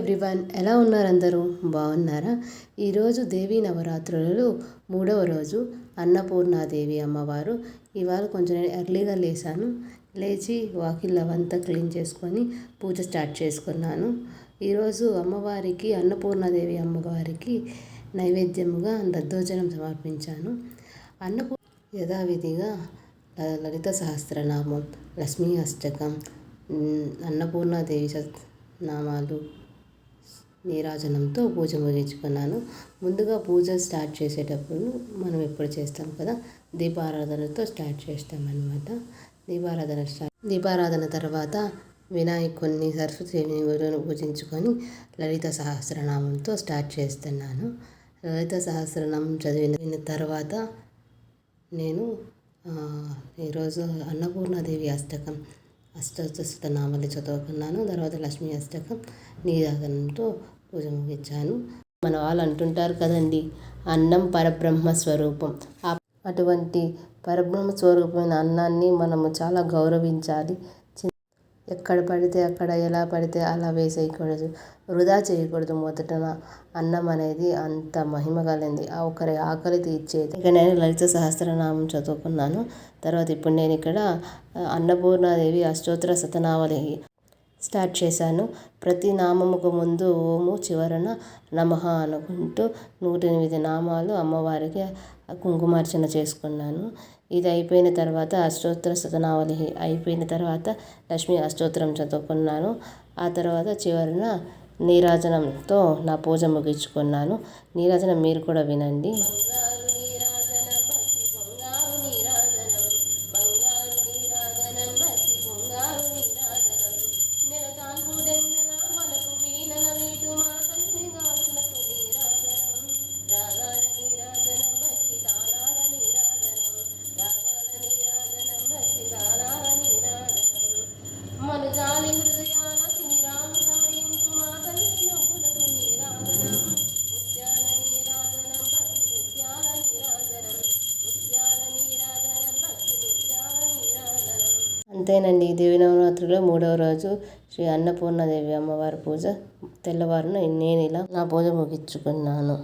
Everyone ఎలా ఉన్నారు అందరూ బాగున్నారా? ఈరోజు దేవీ నవరాత్రులలో మూడవ రోజు అన్నపూర్ణాదేవి అమ్మవారు. ఇవాళ కొంచెం నేను ఎర్లీగా లేచాను లేచి వాకిల్ అవంతా క్లీన్ చేసుకొని పూజ స్టార్ట్ చేసుకున్నాను. ఈరోజు అమ్మవారికి అన్నపూర్ణాదేవి అమ్మవారికి నైవేద్యముగా దద్దోజనం సమర్పించాను. అన్నపూ యథావిధిగా లలిత సహస్రనామం లక్ష్మీ అష్టకం అన్నపూర్ణాదేవి నామాలు నీరాజనంతో పూజ ముగించుకున్నాను. ముందుగా పూజ స్టార్ట్ చేసేటప్పుడు మనం ఎప్పుడు చేస్తాం కదా దీపారాధనతో స్టార్ట్ చేస్తామన్నమాట. దీపారాధన స్టార్ట్ దీపారాధన తర్వాత వినాయకుడిని సరస్వతిని పూజించుకొని లలిత సహస్రనామంతో స్టార్ట్ చేస్తున్నాను. లలిత సహస్రనామం చదివిన తర్వాత నేను ఈరోజు అన్నపూర్ణాదేవి అష్టకం అష్టోత్తర చదువుకున్నాను. తర్వాత లక్ష్మీ అష్టకం నీరాజనంతో పూజ ముగించాను మన వాళ్ళు అంటుంటారు కదండి అన్నం పరబ్రహ్మ స్వరూపం. అటువంటి పరబ్రహ్మ స్వరూపమైన అన్నాన్ని మనము చాలా గౌరవించాలి. ఎక్కడ పడితే అక్కడ ఎలా పడితే అలా వేసేయకూడదు వృధా చేయకూడదు మొదటన అన్నం అనేది అంత మహిమ కలిగింది. ఆ ఒకరి ఆకలి తీర్చేది. ఇక నేను లలిత సహస్రనామం చదువుకున్నాను. తర్వాత ఇప్పుడు నేను ఇక్కడ అన్నపూర్ణాదేవి అష్టోత్తర శతనావళి స్టార్ట్ చేశాను. ప్రతి నామముకు ముందు ఓము చివరన నమః అనుకుంటూ నూట ఎనిమిది నామాలు అమ్మవారికి కుంకుమార్చన చేసుకున్నాను. ఇది అయిపోయిన తర్వాత అష్టోత్తర శతనావళి అయిపోయిన తర్వాత లక్ష్మీ అష్టోత్తరం చదువుకున్నాను. ఆ తర్వాత చివరన నీరాజనంతో నా పూజ ముగించుకున్నాను. నీరాజనం మీరు కూడా వినండి. జాలి హృదయాల తిమిరాలు సాయించు మా తల్లి నవ్వులకు ముత్యాల భక్తి ముత్యాల ముత్యాల భక్తి ముత్యాల అంతేనండి. దేవి నవరాత్రిలో మూడవ రోజు శ్రీ అన్నపూర్ణదేవి అమ్మవారి పూజ తెల్లవారున నేను ఇలా నా పూజ ముగించుకున్నాను.